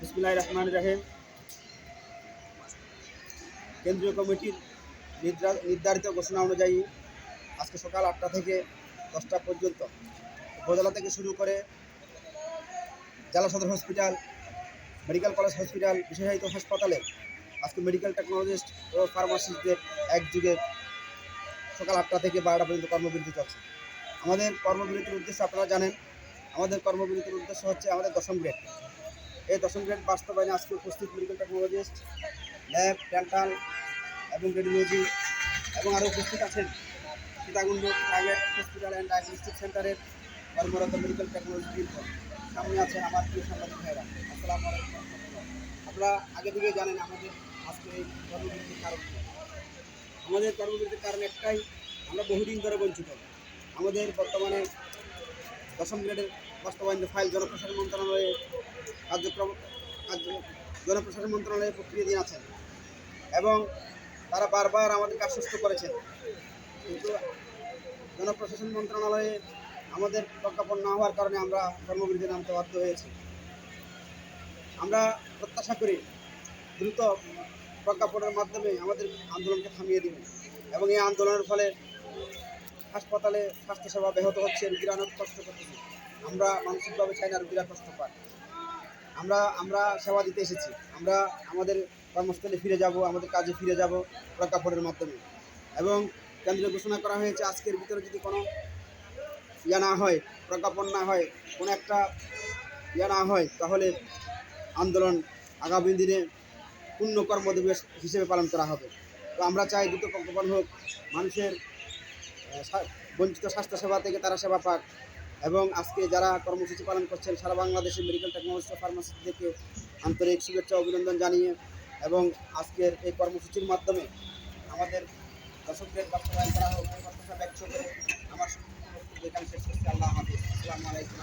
বিসমুল্লাহ রহমান রাহিম। কেন্দ্রীয় কমিটির নির্ধার- নির্ধারিত ঘোষণা অনুযায়ী আজকে সকাল আটটা থেকে দশটা পর্যন্ত উপজেলা থেকে শুরু করে জেলা সদর হসপিটাল, মেডিকেল কলেজ হসপিটাল, বিশেষায়িত হাসপাতালে আজকে মেডিকেল টেকনোলজিস্ট ও ফার্মাসিস্টদের একযুগে সকাল আটটা থেকে বারোটা পর্যন্ত কর্মবিরতি চলছে। আমাদের কর্মবিরতির উদ্দেশ্য আপনারা জানেন, আমাদের কর্মবিরতির উদ্দেশ্য হচ্ছে আমাদের দশম গ্রেড। এই দশম গ্রেড বাস্তবায়নে আজকে উপস্থিত মেডিকেল টেকনোলজিস্ট ল্যাব ডেন্টাল এবং রেডিওলজি এবং আরও উপস্থিত আছেন Sitakunda private hospital and diagnostic সেন্টারের কর্মরত মেডিকেল টেকনোলজি সামনে আছেন আমার প্রিয় সাংবাদিক ভাইরা আসসালামু আপনারা আগে থেকে জানেন আমাদের আজকের এই কর্মবিরতির কারণ আমাদের কর্মবিরতির কারণ একটাই, আমরা বহুদিন ধরে বঞ্চিত। আমাদের বর্তমানে দশম গ্রেডের বাস্তবায়ন ফাইল জনপ্রশাসন মন্ত্রণালয়ে কার্যক্রম কার্য জনপ্রশাসন মন্ত্রণালয়ে প্রক্রিয়াধীন আছেন। এবং তারা বারবার আমাদেরকে আশ্বস্ত করেছেন। কিন্তু জনপ্রশাসন মন্ত্রণালয়ে আমাদের প্রজ্ঞাপন না হওয়ার কারণে আমরা কর্মবিরতি নামতে বাধ্য হয়েছি। আমরা প্রত্যাশা করি দ্রুত প্রজ্ঞাপনের মাধ্যমে আমাদের আন্দোলনকে থামিয়ে দিবেন এবং এই আন্দোলনের ফলে হাসপাতালে স্বাস্থ্যসেবা ব্যাহত হচ্ছে রুগীরা অনেক কষ্ট করতেছে। আমরা মানসিকভাবে চাই না রুগীরা কষ্ট পায় আমরা আমরা সেবা দিতে এসেছি। আমরা আমাদের কর্মস্থলে ফিরে যাব, আমাদের কাজে ফিরে যাব প্রজ্ঞাপনের মাধ্যমে। এবং কেন্দ্রীয় ঘোষণা করা হয়েছে, আজকের ভিতরে যদি কোনো ইয়া না হয় প্রজ্ঞাপন না হয়, কোনো একটা ইয়া না হয়, তাহলে আন্দোলন আগামী দিনে পূর্ণ কর্মদিবস হিসেবে পালন করা হবে। তো আমরা চাই দ্রুত প্রজ্ঞাপন হোক, মানুষের বঞ্চিত স্বাস্থ্যসেবা থেকে তারা সেবা পাক। এবং আজকে যারা কর্মসূচি পালন করছেন, সারা বাংলাদেশের মেডিকেল টেকনোলজি ফার্মাসিস্টদেরকে আন্তরিক শুভেচ্ছা অভিনন্দন জানিয়ে এবং আজকের এই কর্মসূচির মাধ্যমে আমাদের দর্শকদের বাস্তবায়ন করা হোক প্রত্যাশা ব্যক্ত করে আমার এখানে শেষ করছি। আল্লাহ হাফিজ। আসসালামু আলাইকুম